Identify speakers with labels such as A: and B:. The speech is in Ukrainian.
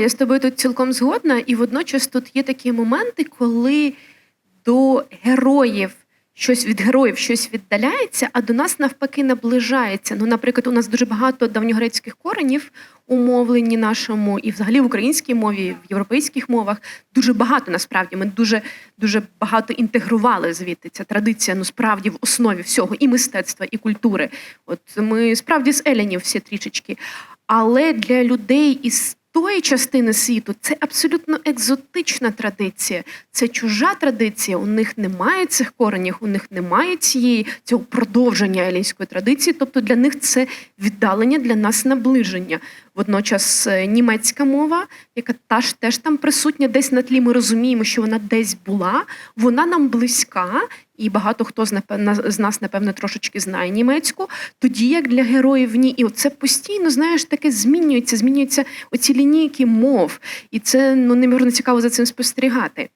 A: Я з тобою тут цілком згодна, і водночас тут є такі моменти, коли до героїв щось від героїв щось віддаляється, а до нас навпаки наближається. Ну, наприклад, у нас дуже багато давньогрецьких коренів у мовленні нашому, і взагалі в українській мові, в європейських мовах дуже багато насправді. Ми дуже дуже багато інтегрували звідти. Ця традиція ну справді в основі всього і мистецтва, і культури. От ми справді з Елянів всі трішечки. Але для людей із тої частини світу це абсолютно екзотична традиція. Це чужа традиція. У них немає цих коренів, у них немає цієї цього продовження елінської традиції. Тобто для них це віддалення, для нас наближення. Водночас е, німецька мова, яка та ж теж там присутня, десь на тлі ми розуміємо, що вона десь була, вона нам близька, і багато хто з нас, напевне, трошечки знає німецьку. Тоді як для героїв ні. І оце постійно, знаєш, таке змінюється, змінюються оці лінійки мов. І це ну неймовірно цікаво за цим спостерігати.